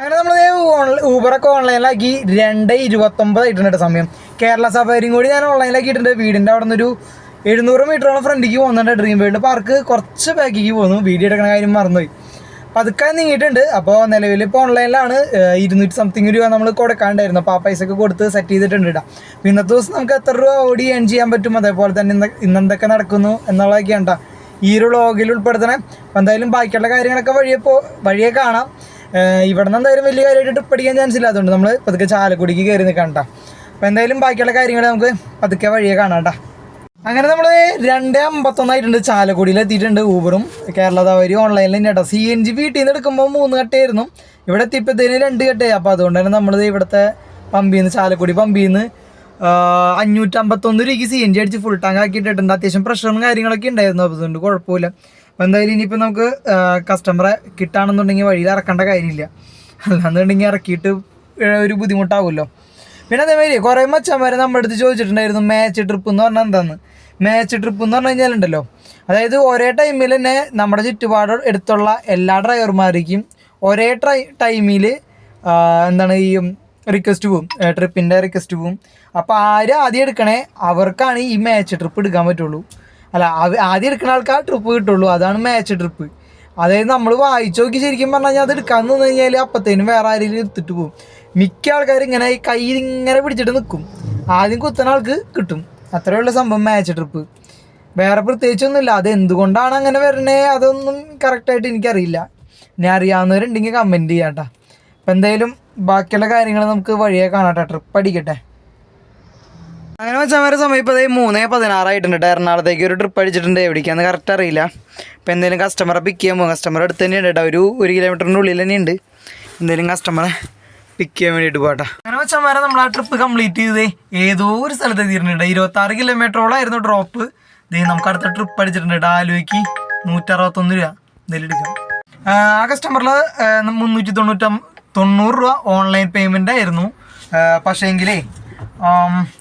അങ്ങനെ നമ്മൾ ഊബറൊക്കെ ഓൺലൈനിലാക്കി രണ്ട് ഇരുപത്തൊമ്പത് ആയിട്ടുണ്ട് സമയം. കേരള സഫാരിയും കൂടി ഞാൻ ഓൺലൈനിലാക്കിയിട്ടുണ്ട് വീടിന്റെ അവിടെ നിന്നൊരു എഴുന്നൂറ് മീറ്ററോളം ഫ്രണ്ടിക്ക് പോകുന്നുണ്ട്. ഡ്രീം വേൾഡ് പാർക്ക് കുറച്ച് ബാക്കിലേക്ക് പോകുന്നു. വീഡിയോ എടുക്കുന്ന കാര്യം മറന്നുപോയി. പതുക്കാൻ നീങ്ങിയിട്ടുണ്ട്. അപ്പോൾ നിലവിൽ ഇപ്പോൾ ഓൺലൈനിലാണ് ഇരുന്നൂറ്റി സംതിങ് രൂപ നമ്മൾ കൊടുക്കാണ്ടായിരുന്നു. അപ്പോൾ ആ പൈസ ഒക്കെ കൊടുത്ത് സെറ്റ് ചെയ്തിട്ടുണ്ട് അപ്പോൾ ഇന്നത്തെ ദിവസം നമുക്ക് എത്ര രൂപ ഓടി ഏൺ ചെയ്യാൻ പറ്റും? അതേപോലെ തന്നെ ഇന്ന് ഇന്നെന്തൊക്കെ നടക്കുന്നു എന്നുള്ളതൊക്കെയാണ് ഈ ഒരു വ്ളോഗിൽ ഉൾപ്പെടുത്തണേ. അപ്പോൾ എന്തായാലും ബാക്കിയുള്ള കാര്യങ്ങളൊക്കെ വഴിയെ പോ വഴിയെ കാണാം. ഇവിടെ നിന്ന് എന്തായാലും വലിയ കാര്യമായിട്ട് ട്രിപ്പ് അടിക്കാൻ ചാൻസ് ഇല്ല. അതുകൊണ്ട് നമ്മൾ പതുക്കെ ചാലക്കുടിക്ക് കയറി നിൽക്കണ്ട അപ്പം എന്തായാലും ബാക്കിയുള്ള കാര്യങ്ങൾ നമുക്ക് പതുക്കെ വഴിയെ കാണാം അങ്ങനെ നമ്മൾ രണ്ട് അമ്പത്തൊന്നായിട്ടുണ്ട്. ചാലക്കുടിയിൽ എത്തിയിട്ടുണ്ട് ഊബറും. കേരള തവരി ഓൺലൈനിൽ തന്നെ കേട്ടോ സി എൻ ജി വീട്ടിൽ നിന്ന് എടുക്കുമ്പോൾ മൂന്ന് കട്ടയായിരുന്നു. ഇവിടെ എത്തിയപ്പോഴത്തേന് രണ്ട് കട്ടയായി. അപ്പോൾ അതുകൊണ്ട് തന്നെ നമ്മൾ ഇവിടുത്തെ പമ്പിൽ നിന്ന് ചാലക്കുടി പമ്പിൽ നിന്ന് അഞ്ഞൂറ്റമ്പത്തൊന്ന് രൂപയ്ക്ക് സി എൻ ജി അടിച്ച് ഫുൾ ടാങ്ക് ആക്കിയിട്ടുണ്ട് അത്യാവശ്യം പ്രഷറും കാര്യങ്ങളൊക്കെ ഉണ്ടായിരുന്നു. അപ്പോൾ അതുകൊണ്ട് കുഴപ്പമില്ല. അപ്പോൾ എന്തായാലും ഇനിയിപ്പോൾ നമുക്ക് കസ്റ്റമറെ കിട്ടാണെന്നുണ്ടെങ്കിൽ വഴിയിൽ ഇറക്കേണ്ട കാര്യമില്ല. അല്ലാന്നുണ്ടെങ്കിൽ ഇറക്കിയിട്ട് ഒരു ബുദ്ധിമുട്ടാവുമല്ലോ. പിന്നെ അതേമാതിരി കുറേ മച്ചന്മാരെ നമ്മുടെ അടുത്ത് ചോദിച്ചിട്ടുണ്ടായിരുന്നു മാച്ച് ട്രിപ്പ് എന്ന് പറഞ്ഞാൽ എന്താന്ന്? മാച്ച് ട്രിപ്പ് എന്ന് പറഞ്ഞു കഴിഞ്ഞാലുണ്ടല്ലോ. അതായത് ഒരേ ടൈമിൽ തന്നെ നമ്മുടെ ചുറ്റുപാട് എടുത്തുള്ള എല്ലാ ഡ്രൈവർമാർക്കും ഒരേ ട്രൈ ടൈമിൽ എന്താണ് ഈ റിക്വസ്റ്റ് പോവും. ട്രിപ്പിന്റെ റിക്വസ്റ്റ് പോവും. അപ്പോൾ ആര് ആദ്യം എടുക്കണേ അവർക്കാണ് ഈ മാച്ച് ട്രിപ്പ് എടുക്കാൻ പറ്റുള്ളൂ. അല്ല ആദ്യം എടുക്കുന്ന ആൾക്കാർ ട്രിപ്പ് കിട്ടുള്ളൂ. അതാണ് മാച്ച് ട്രിപ്പ് അതായത് നമ്മൾ വായിച്ചു നോക്കി ശരിക്കും പറഞ്ഞു കഴിഞ്ഞാൽ അത് എടുക്കാൻ നിന്ന് കഴിഞ്ഞാൽ അപ്പത്തേനും വേറെ ആരെങ്കിലും എടുത്തിട്ട് പോകും. മിക്ക ആൾക്കാർ ഇങ്ങനെ കയ്യിൽ ഇങ്ങനെ പിടിച്ചിട്ട് നിൽക്കും ആദ്യം കുത്തുന്ന ആൾക്ക് കിട്ടും. അത്രയുള്ള സംഭവം മാച്ച് ട്രിപ്പ് വേറെ പ്രത്യേകിച്ചൊന്നുമില്ല. അത് എന്തുകൊണ്ടാണ് അങ്ങനെ വരണേ അതൊന്നും കറക്റ്റായിട്ട് എനിക്കറിയില്ല. ഇനി അറിയാവുന്നവരുണ്ടെങ്കിൽ കമന്റ് ചെയ്യാം കേട്ടോ അപ്പം എന്തായാലും ബാക്കിയുള്ള കാര്യങ്ങൾ നമുക്ക് വഴിയെ കേട്ടോ ട്രിപ്പ് അടിക്കട്ടെ. അങ്ങനെ വെച്ചാൽ സമയം ഇപ്പോൾ മൂന്നേ പതിനാറായിട്ടുണ്ട്. എറണാകുളത്തേക്ക് ഒരു ട്രിപ്പ് അടിച്ചിട്ടുണ്ട്. എവിടേക്കാന്ന് കറക്റ്റ് അറിയില്ല. ഇപ്പം എന്തെങ്കിലും കസ്റ്റമറെ പിക്ക് ചെയ്യാൻ പോകും കസ്റ്റമർ അടുത്ത് തന്നെയുണ്ട് കേട്ടോ ഒരു ഒരു കിലോമീറ്ററിന്റെ ഉള്ളിൽ തന്നെയുണ്ട്. എന്തെങ്കിലും കസ്റ്റമറെ പിക്ക് ചെയ്യാൻ വേണ്ടിയിട്ട് പോകട്ടെ അങ്ങനെ വെച്ചാൽ നമ്മൾ ആ ട്രിപ്പ് കംപ്ലീറ്റ് ചെയ്തേ ഏതോ ഒരു സ്ഥലത്ത് എത്തിയിട്ടുണ്ട് ഇരുപത്താറ് കിലോമീറ്ററോളായിരുന്നു ഡ്രോപ്പ് ഇതേ നമുക്ക് അടുത്ത ട്രിപ്പ് അടിച്ചിട്ടുണ്ട് കേട്ടോ ആലുവയ്ക്ക് നൂറ്ററുപത്തൊന്ന് രൂപ എന്തെങ്കിലും എടുക്കാം. ആ, കസ്റ്റമറിൽ മുന്നൂറ്റി തൊണ്ണൂറ്റ തൊണ്ണൂറ് രൂപ ഓൺലൈൻ പേയ്മെന്റ് ആയിരുന്നു. പക്ഷേങ്കിലേ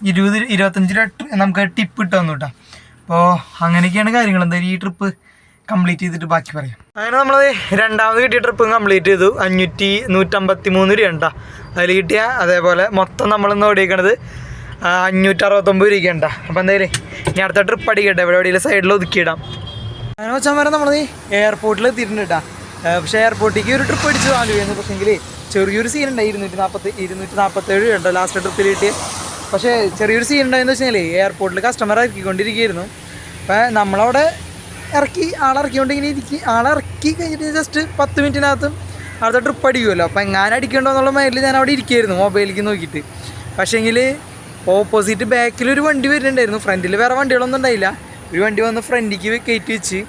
ഇരുപത് ഇരുപത്തഞ്ച് രൂപ നമുക്ക് ടിപ്പ് ഇട്ട് തന്നു കേട്ടോ അപ്പോൾ അങ്ങനെയൊക്കെയാണ് കാര്യങ്ങൾ. എന്തായാലും ഈ ട്രിപ്പ് കംപ്ലീറ്റ് ചെയ്തിട്ട് ബാക്കി പറയാം. അങ്ങനെ നമ്മൾ രണ്ടാമത് കിട്ടിയ ട്രിപ്പ് കംപ്ലീറ്റ് ചെയ്തു. അഞ്ഞൂറ്റി നൂറ്റമ്പത്തി മൂന്ന് രൂപ ഉണ്ടാ അതിൽ കിട്ടിയ അതേപോലെ മൊത്തം നമ്മളിന്ന് ഓടിയേക്കണത് അഞ്ഞൂറ്ററുപത്തൊമ്പത് രൂപ ഉണ്ടാ. അപ്പോൾ എന്തായാലും ഇനി അടുത്ത ട്രിപ്പ് അടിക്കട്ടെ. എവിടെ എവിടെയെങ്കിലും സൈഡിൽ ഒതുക്കിയിടാം. അങ്ങനെ വെച്ചാൽ വരെ നമ്മൾ എയർപോർട്ടിൽ എത്തിയിട്ടുണ്ട് കേട്ടോ പക്ഷേ എയർപോർട്ടിലേക്ക് ഒരു ട്രിപ്പ് അടിച്ചു ആലുവയെന്ന് പക്ഷേങ്കിൽ ചെറിയൊരു സീൻ ഉണ്ടായി. ഇരുന്നൂറ്റി നാൽപ്പത്തി ഇരുന്നൂറ്റി നാൽപ്പത്തേഴ് ഉണ്ടോ ലാസ്റ്റ് ട്രിപ്പിൽ കിട്ടിയ. പക്ഷേ ചെറിയൊരു സീൻ ഉണ്ടായെന്ന് വെച്ചാൽ എയർപോർട്ടിൽ കസ്റ്റമർ ഇറക്കിക്കൊണ്ടിരിക്കുകയായിരുന്നു. അപ്പോൾ നമ്മളവിടെ ഇറക്കി ആളിറക്കിക്കൊണ്ട് ഇങ്ങനെ ഇരിക്കി ആളിറക്കി കഴിഞ്ഞിട്ട് ജസ്റ്റ് പത്ത് മിനിറ്റിനകത്തും അടുത്ത ട്രിപ്പ് അടിക്കുമല്ലോ അപ്പോൾ എങ്ങനെ അടിക്കണ്ടോ എന്നുള്ള മൈൻഡിൽ ഞാൻ അവിടെ ഇരിക്കുകയായിരുന്നു മൊബൈലിലേക്ക് നോക്കിയിട്ട്. പക്ഷേങ്കിൽ ഓപ്പോസിറ്റ് ബാക്കിൽ ഒരു വണ്ടി വരുന്നുണ്ടായിരുന്നു. ഫ്രണ്ടിൽ വേറെ വണ്ടികളൊന്നും ഉണ്ടായില്ല. ഒരു വണ്ടി വന്ന് ഫ്രണ്ടിലേക്ക് കയറ്റി വെച്ച്.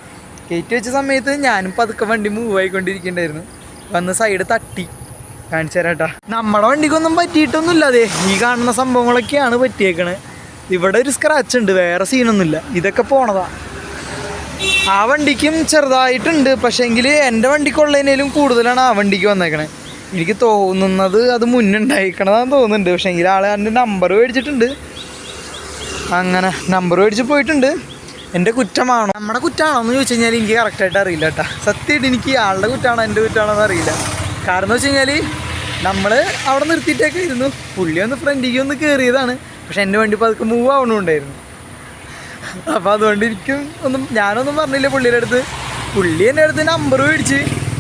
കയറ്റി വെച്ച സമയത്ത് ഞാനും പതുക്കെ വണ്ടി മൂവ് ആയിക്കൊണ്ടിരിക്കുന്നുണ്ടായിരുന്നു. വന്ന് സൈഡ് തട്ടി. കാണിച്ചു തരാട്ടാ നമ്മുടെ വണ്ടിക്കൊന്നും പറ്റിയിട്ടൊന്നുമില്ല അതെ ഈ കാണുന്ന സംഭവങ്ങളൊക്കെയാണ് പറ്റിയേക്കണേ. ഇവിടെ ഒരു സ്ക്രാച്ച് ഉണ്ട് വേറെ സീനൊന്നുമില്ല ഇതൊക്കെ പോണതാ. ആ വണ്ടിക്കും ചെറുതായിട്ടുണ്ട് പക്ഷേങ്കിൽ എന്റെ വണ്ടിക്കുള്ളതിനേലും കൂടുതലാണ് ആ വണ്ടിക്ക് വന്നേക്കണേ. എനിക്ക് തോന്നുന്നത് അത് മുന്നുണ്ടായിക്കണതാന്ന് തോന്നുന്നുണ്ട്. പക്ഷേങ്കിൽ ആൾ എന്റെ നമ്പർ മേടിച്ചിട്ടുണ്ട്. അങ്ങനെ നമ്പർ മേടിച്ച് പോയിട്ടുണ്ട്. എന്റെ കുറ്റമാണോ? നമ്മുടെ കുറ്റമാണോ എന്ന് ചോദിച്ചു കഴിഞ്ഞാൽ എനിക്ക് കറക്റ്റായിട്ട് അറിയില്ല കേട്ടോ സത്യമായിട്ട് എനിക്ക് ആളുടെ കുറ്റമാണോ എന്റെ കുറ്റമാണോ എന്ന് അറിയില്ല. കാരണം വെച്ച് കഴിഞ്ഞാൽ നമ്മൾ അവിടെ നിർത്തിയിട്ടൊക്കെ ഇരുന്നു പുള്ളി ഒന്ന് ഫ്രണ്ടിലേക്ക് ഒന്ന് കയറിയതാണ് പക്ഷെ എന്റെ വണ്ടി പതുക്കെ മൂവ് ആവണമുണ്ടായിരുന്നു അപ്പോൾ അതുകൊണ്ട് എനിക്കും ഒന്നും ഞാനൊന്നും പറഞ്ഞില്ല പുള്ളിയുടെ അടുത്ത്. പുള്ളി എന്റെ അടുത്ത് നമ്പർ മേടിച്ച്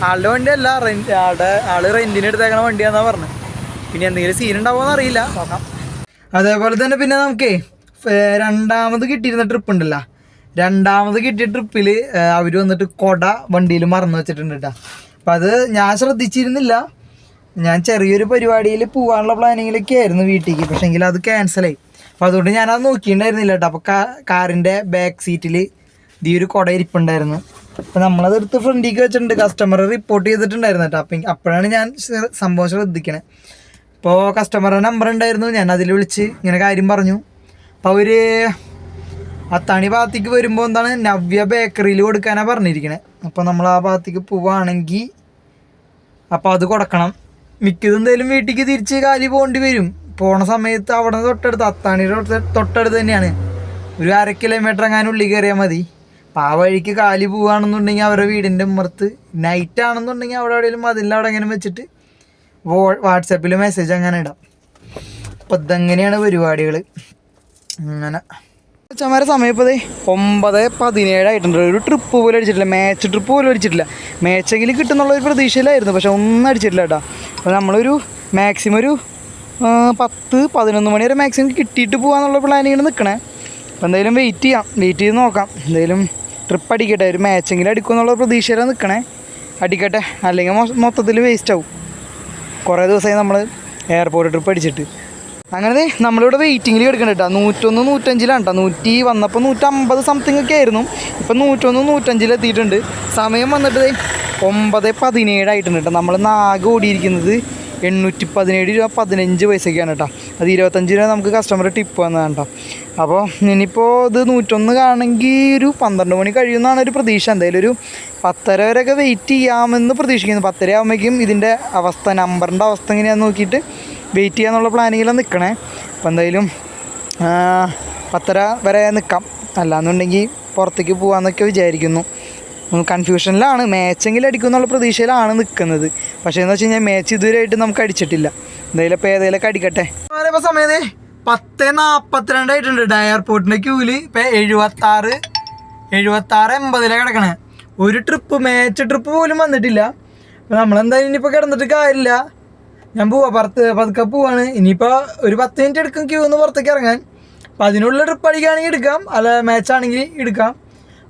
ആളുടെ വണ്ടിയല്ല റെന്റ് ആളുടെ ആൾ റെന്റിന് എടുത്തേക്കണ വണ്ടിയാണെന്നാണ് പറഞ്ഞത് പിന്നെ എന്തെങ്കിലും സീൻ ഉണ്ടാവുമോ അറിയില്ല നോക്കാം. അതേപോലെ തന്നെ പിന്നെ നമുക്കേ രണ്ടാമത് കിട്ടിയിരുന്ന ട്രിപ്പ് ഉണ്ടല്ലോ. രണ്ടാമത് കിട്ടിയ ട്രിപ്പിൽ അവർ വന്നിട്ട് കൊട വണ്ടിയിൽ മറന്നു വെച്ചിട്ടുണ്ട് കേട്ടോ അപ്പം അത് ഞാൻ ശ്രദ്ധിച്ചിരുന്നില്ല. ഞാൻ ചെറിയൊരു പരിപാടിയിൽ പോകാനുള്ള പ്ലാനിങ്ങിലൊക്കെ ആയിരുന്നു വീട്ടിലേക്ക്. പക്ഷേങ്കിൽ അത് ക്യാൻസലായി അപ്പോൾ അതുകൊണ്ട് ഞാനത് നോക്കിയിട്ടുണ്ടായിരുന്നില്ല കേട്ടോ. അപ്പോൾ കാറിന്റെ ബാക്ക് സീറ്റിൽ ഈ ഒരു കുട ഇരിപ്പുണ്ടായിരുന്നു. അപ്പോൾ നമ്മളത് എടുത്ത് ഫ്രണ്ടിലേക്ക് വെച്ചിട്ടുണ്ട്. കസ്റ്റമർ റിപ്പോർട്ട് ചെയ്തിട്ടുണ്ടായിരുന്നു കേട്ടോ. അപ്പം അപ്പോഴാണ് ഞാൻ സംഭവം ശ്രദ്ധിക്കണേ. അപ്പോൾ കസ്റ്റമറുടെ നമ്പർ ഉണ്ടായിരുന്നു. ഞാൻ അതിൽ വിളിച്ച് ഇങ്ങനെ കാര്യം പറഞ്ഞു. അപ്പോൾ അവർ അത്താണി ഭാഗത്തേക്ക് വരുമ്പോൾ എന്താണ്? നവ്യ ബേക്കറിയിൽ കൊടുക്കാനാണ് പറഞ്ഞിരിക്കണേ. അപ്പോൾ നമ്മൾ ആ ഭാഗത്തേക്ക് പോവുകയാണെങ്കിൽ അപ്പോൾ അത് കൊടുക്കണം. മിക്കതും എന്തായാലും വീട്ടിലേക്ക് തിരിച്ച് കാലി പോകേണ്ടി വരും. പോണ സമയത്ത് അവിടെ തൊട്ടടുത്ത് അത്താണിയുടെ തൊട്ട് തൊട്ടടുത്ത് തന്നെയാണ്. ഒരു അര കിലോമീറ്റർ അങ്ങനെ ഉള്ളിൽ കയറിയാൽ മതി. അപ്പം ആ വഴിക്ക് കാലി പോവുകയാണെന്നുണ്ടെങ്കിൽ അവരുടെ വീടിന്റെ ഉമ്മർത്ത് നൈറ്റ് ആണെന്നുണ്ടെങ്കിൽ അവിടെ എവിടെയെങ്കിലും മതിലിൽ അവിടെ എങ്ങനെ വെച്ചിട്ട് വോ വാട്സപ്പിൽ മെസ്സേജ് അങ്ങനെ ഇടാം. അപ്പോൾ ഇതെങ്ങനെയാണ് പരിപാടികൾ അങ്ങനെ. ചമാര സമയം ഇപ്പോൾ ഒമ്പത് പതിനേഴായിട്ടുണ്ട് ഒരു ട്രിപ്പ് പോലും അടിച്ചിട്ടില്ല. മാച്ച് ട്രിപ്പ് പോലും അടിച്ചിട്ടില്ല. മാച്ചെങ്കിലും കിട്ടുന്നുള്ള ഒരു പ്രതീക്ഷയിലായിരുന്നു. പക്ഷെ ഒന്നും അടിച്ചിട്ടില്ല കേട്ടോ. അപ്പോൾ നമ്മളൊരു മാക്സിമം ഒരു പത്ത് പതിനൊന്ന് മണി വരെ മാക്സിമം കിട്ടിയിട്ട് പോകാന്നുള്ള പ്ലാനിങ്ങിൽ നിൽക്കണേ അപ്പോൾ എന്തായാലും വെയിറ്റ് ചെയ്യാം. വെയിറ്റ് ചെയ്ത് നോക്കാം. എന്തായാലും ട്രിപ്പ് അടിക്കട്ടെ. ഒരു മാച്ചെങ്കിലും അടിക്കും എന്നുള്ള പ്രതീക്ഷയിലാണ് നിൽക്കണേ അടിക്കട്ടെ. അല്ലെങ്കിൽ മൊത്തത്തിൽ വേസ്റ്റ് ആവും. കുറേ ദിവസമായി നമ്മൾ എയർപോർട്ട് ട്രിപ്പ് അടിച്ചിട്ട്. അങ്ങനെ നമ്മളിവിടെ വെയിറ്റിങ്ങിൽ കിടക്കണ്ട കേട്ടോ നൂറ്റൊന്ന് നൂറ്റഞ്ചിലാണ് കേട്ടോ നൂറ്റി വന്നപ്പോൾ നൂറ്റമ്പത് സംതിങ് ഒക്കെ ആയിരുന്നു. ഇപ്പം നൂറ്റൊന്ന് നൂറ്റഞ്ചിൽ എത്തിയിട്ടുണ്ട്. സമയം വന്നിട്ട് ഒമ്പത് പതിനേഴായിട്ടുണ്ട് കേട്ടോ നമ്മൾ നാകെ ഓടിയിരിക്കുന്നത് എണ്ണൂറ്റി പതിനേഴ് രൂപ പതിനഞ്ച് പൈസയ്ക്കാണ് കേട്ടോ അത് ഇരുപത്തഞ്ച് രൂപ നമുക്ക് കസ്റ്റമർ ടിപ്പ് വന്നതാണ് കേട്ടോ അപ്പോൾ ഇനിയിപ്പോൾ ഇത് നൂറ്റൊന്ന് കാണണമെങ്കിൽ ഒരു പന്ത്രണ്ട് മണി കഴിയുമെന്നാണ് ഒരു പ്രതീക്ഷ. എന്തായാലും ഒരു പത്തര വരെയൊക്കെ വെയിറ്റ് ചെയ്യാമെന്ന് പ്രതീക്ഷിക്കുന്നു. പത്തര ആകുമ്പോഴേക്കും ഇതിന്റെ അവസ്ഥ നമ്പറിന്റെ അവസ്ഥ എങ്ങനെയാണെന്ന് നോക്കിയിട്ട് വെയിറ്റ് ചെയ്യാന്നുള്ള പ്ലാനിങ്ങിലാണ് നിൽക്കണേ അപ്പോൾ എന്തായാലും പത്തര വരെ നിൽക്കാം അല്ലാന്നുണ്ടെങ്കിൽ പുറത്തേക്ക് പോകാമെന്നൊക്കെ വിചാരിക്കുന്നു. കൺഫ്യൂഷനിലാണ് മാച്ചെങ്കിലും അടിക്കും എന്നുള്ള പ്രതീക്ഷയിലാണ് നിൽക്കുന്നത് പക്ഷേ എന്ന് വെച്ച് കഴിഞ്ഞാൽ മാച്ച് ഇതുവരെയായിട്ട് നമുക്ക് അടിച്ചിട്ടില്ല. എന്തായാലും ഇപ്പോൾ ഏതെങ്കിലുമൊക്കെ അടിക്കട്ടെ. ഇപ്പോൾ സമയത്ത് പത്ത് നാൽപ്പത്തിരണ്ടായിട്ടുണ്ട് കേട്ടോ എയർപോർട്ടിന്റെ ക്യൂവിൽ ഇപ്പം എഴുപത്താറ് എഴുപത്താറ് എൺപതിലാണ് കിടക്കണേ. ഒരു ട്രിപ്പ് മാച്ച് ട്രിപ്പ് പോലും വന്നിട്ടില്ല. അപ്പോൾ നമ്മളെന്തായാലും ഇനിയിപ്പോൾ കിടന്നിട്ട് കാര്യമില്ല. ഞാൻ പോവാ പുറത്ത് പതുക്കെ പോവാണ്. ഇനിയിപ്പോൾ ഒരു പത്ത് മിനിറ്റ് എടുക്കും ക്യൂ ഒന്ന് പുറത്തേക്ക് ഇറങ്ങാൻ. അപ്പം അതിനുള്ള ട്രിപ്പ് അടിക്കുകയാണെങ്കിൽ എടുക്കാം. അല്ല മാച്ച് ആണെങ്കിൽ എടുക്കാം.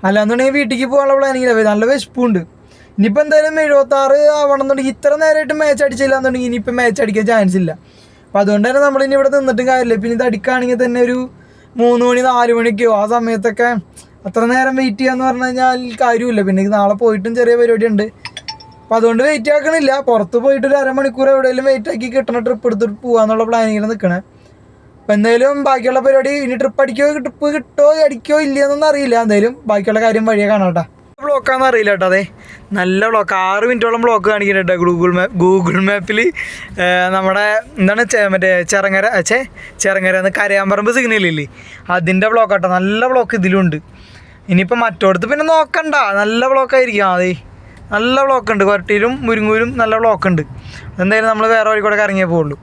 അല്ലാന്നുണ്ടെങ്കിൽ വീട്ടിലേക്ക് പോകാനുള്ള പ്ലാനിങ്ങില്ല നല്ല വിശപ്പുണ്ട്. ഇനിയിപ്പോൾ എന്തായാലും എഴുപത്താറ് ആവണമെന്നുണ്ടെങ്കിൽ ഇത്ര നേരമായിട്ട് മാച്ച് അടിച്ചില്ല എന്നുണ്ടെങ്കിൽ ഇനിയിപ്പോൾ മാച്ച് അടിക്കാൻ ചാൻസ് ഇല്ല. അപ്പോൾ അതുകൊണ്ട് തന്നെ ഇനി ഇവിടെ നിന്നിട്ടും കാര്യമില്ല. പിന്നെ ഇത് അടിക്കുകയാണെങ്കിൽ തന്നെ ഒരു മൂന്ന് മണി നാല് മണിക്കോ ആ സമയത്തൊക്കെ അത്ര നേരം വെയിറ്റ് ചെയ്യാന്ന് പറഞ്ഞു കഴിഞ്ഞാൽ കാര്യമില്ല. പിന്നെ നാളെ പോയിട്ടും ചെറിയ പരിപാടി ഉണ്ട് അപ്പോൾ അതുകൊണ്ട് വെയിറ്റ് ആക്കണില്ല. പുറത്ത് പോയിട്ട് ഒരു അരമണിക്കൂർ എവിടെയെങ്കിലും വെയിറ്റ് ആക്കി കിട്ടണ ട്രിപ്പ് എടുത്തിട്ട് പോകാന്നുള്ള പ്ലാനിങ്ങിൽ നിൽക്കണേ അപ്പം എന്തായാലും ബാക്കിയുള്ള പരിപാടി ഇനി ട്രിപ്പ് അടിക്കോ ട്രിപ്പ് കിട്ടോ അടിക്കോ ഇല്ലയെന്നൊന്നും അറിയില്ല. എന്തായാലും ബാക്കിയുള്ള കാര്യം വഴിയെ കേട്ടോ. ബ്ലോക്കാന്ന് അറിയില്ല കേട്ടോ അതെ. നല്ല ബ്ലോക്ക്. ആറ് മിനിറ്റോളം ബ്ലോക്ക് കാണിക്കുന്നുണ്ട് ഗൂഗിൾ മാപ്പ് ഗൂഗിൾ മാപ്പിൽ നമ്മുടെ എന്താണ് മറ്റേ ചെറങ്ങര ചേ ചെറങ്ങര എന്ന് കരയാമ്പറമ്പ് സിഗ്നലില്ലേ അതിന്റെ ബ്ലോക്ക് കേട്ടോ. നല്ല ബ്ലോക്ക് ഇതിലുണ്ട്. ഇനിയിപ്പോൾ മറ്റോടത്ത് പിന്നെ നോക്കണ്ട. നല്ല ബ്ലോക്ക് ആയിരിക്കും അതെ. നല്ല ബ്ലോക്ക് ഉണ്ട്. കൊരട്ടിയിലും മുരിങ്ങൂരും നല്ല ബ്ലോക്ക് ഉണ്ട്. എന്തായാലും നമ്മൾ വേറെ വഴി കൂടെ ഇറങ്ങിയേ പോകുള്ളൂ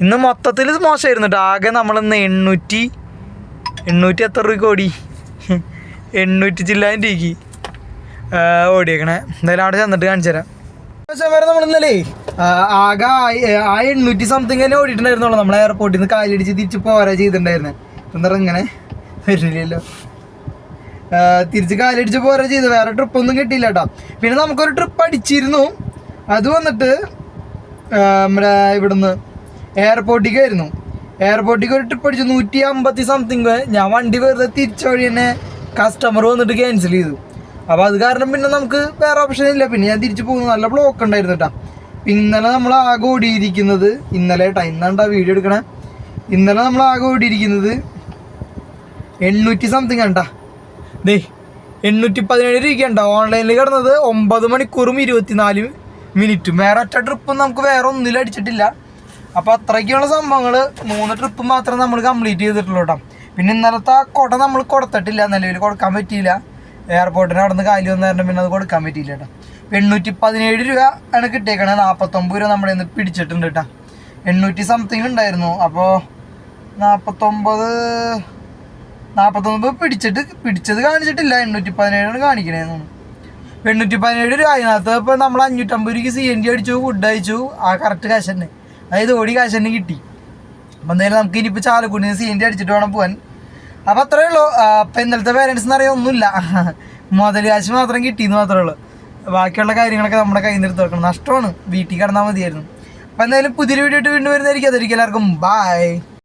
ഇന്ന് മൊത്തത്തിൽ മോശമായിരുന്നു കേട്ടോ ആകെ നമ്മളിന്ന് എണ്ണൂറ്റി എണ്ണൂറ്റി എത്ര രൂപയ്ക്ക് ഓടി? എണ്ണൂറ്റി ചില്ലായിരം രൂപയ്ക്ക് ഓടിയേക്കണേ. എന്തായാലും അവിടെ ചെന്നിട്ട് കാണിച്ചു തരാം. വരെ നമ്മൾ ഇന്നലെ ആകെ ആ- എണ്ണൂറ്റി സംതിങ് തന്നെ ഓടിയിട്ടുണ്ടായിരുന്നുള്ളൂ. നമ്മളെ എയർപോർട്ടിൽ നിന്ന് കാലടിച്ച് തിരിച്ച് പോരാ ചെയ്തിട്ടുണ്ടായിരുന്നേ. എന്താ ഇങ്ങനെ വരില്ലല്ലോ. തിരിച്ച് കാലടിച്ച് പോരാ ചെയ്ത് വേറെ ട്രിപ്പ് ഒന്നും കിട്ടിയില്ല കേട്ടോ പിന്നെ നമുക്കൊരു ട്രിപ്പ് അടിച്ചിരുന്നു. അത് വന്നിട്ട് നമ്മുടെ ഇവിടുന്ന് എയർപോർട്ടിക്കായിരുന്നു എയർപോർട്ടിലേക്ക് ഒരു ട്രിപ്പ് അടിച്ചു. നൂറ്റി അമ്പത്തി സംതിങ് ഞാൻ വണ്ടി വെറുതെ തിരിച്ച വഴി തന്നെ കസ്റ്റമർ വന്നിട്ട് ക്യാൻസൽ ചെയ്തു. അപ്പോൾ അത് കാരണം പിന്നെ നമുക്ക് വേറെ ഓപ്ഷൻ ഇല്ല. പിന്നെ ഞാൻ തിരിച്ചു പോകുന്നു നല്ല ബ്ലോക്ക് ഉണ്ടായിരുന്നു കേട്ടോ ഇന്നലെ നമ്മൾ ആകെ ഓടിയിരിക്കുന്നത് ഇന്നലെ കേട്ടോ വീഡിയോ എടുക്കണേ. ഇന്നലെ നമ്മൾ ആകെ ഓടിയിരിക്കുന്നത് എണ്ണൂറ്റി സംതിങ് ആണ് ട്ടാ. ദേ എണ്ണൂറ്റി പതിനേഴ് രൂപയ്ക്കുണ്ട്. ഓൺലൈനിൽ കിടന്നത് ഒമ്പത് മണിക്കൂറും ഇരുപത്തിനാല് മിനിറ്റും. വേറെ ഒറ്റ ട്രിപ്പും നമുക്ക് വേറെ ഒന്നിലും അടിച്ചിട്ടില്ല. അപ്പോൾ അത്രയ്ക്കുള്ള സംഭവങ്ങൾ മൂന്ന് ട്രിപ്പ് മാത്രം നമ്മൾ കംപ്ലീറ്റ് ചെയ്തിട്ടുള്ളൂ കേട്ടോ. പിന്നെ ഇന്നലത്തെ കുട നമ്മൾ കൊടുത്തിട്ടില്ല. നിലവിൽ കൊടുക്കാൻ പറ്റിയില്ല. എയർപോർട്ടിന് അവിടെ നിന്ന് കാലി വന്ന പിന്നെ അത് കൊടുക്കാൻ പറ്റിയില്ല കേട്ടോ. എണ്ണൂറ്റി പതിനേഴ് രൂപ ആണ് കിട്ടിയേക്കണേ. നാൽപ്പത്തൊമ്പത് രൂപ നമ്മുടെ നിന്ന് പിടിച്ചിട്ടുണ്ട് കേട്ടോ. എണ്ണൂറ്റി സംതിങ് ഉണ്ടായിരുന്നു. അപ്പോൾ നാൽപ്പത്തൊമ്പത് നാൽപ്പത്തൊമ്പത് പിടിച്ചിട്ട് പിടിച്ചത് കാണിച്ചിട്ടില്ല. എണ്ണൂറ്റി പതിനേഴാണ് കാണിക്കണേന്ന് തോന്നുന്നു. എണ്ണൂറ്റി പതിനേഴ് രൂപ അതിനകത്ത് ഇപ്പോൾ നമ്മൾ അഞ്ഞൂറ്റമ്പത് രൂപയ്ക്ക് സി എൻ ജി അടിച്ചു ഫുഡ് അയച്ചു ആ കറക്റ്റ് കാശ് തന്നെ. അതായത് ഓടി കാശ് തന്നെ കിട്ടി. അപ്പം എന്തായാലും നമുക്ക് ഇനിയിപ്പോൾ ചാലക്കുടിയിൽ സി എൻ ജി അടിച്ചിട്ട് വേണം പോകാൻ അപ്പം അത്രയേ ഉള്ളൂ. അപ്പം ഇന്നലത്തെ പേരൻസ് എന്ന് പറയാൻ ഒന്നുമില്ല. മുതൽ കാശ് മാത്രം കിട്ടിയെന്ന് മാത്രമേ ഉള്ളൂ. ബാക്കിയുള്ള കാര്യങ്ങളൊക്കെ നമ്മുടെ കയ്യിൽ നിന്ന് എടുത്ത് വെക്കണം. നഷ്ടമാണ്. വീട്ടിൽ കിടന്നാൽ മതിയായിരുന്നു. അപ്പം എന്തായാലും പുതിയൊരു വീഡിയോ ഇട്ട് വീണ്ടും വരുന്നതായിരിക്കും. അതൊരിക്കും എല്ലാവർക്കും ബായ്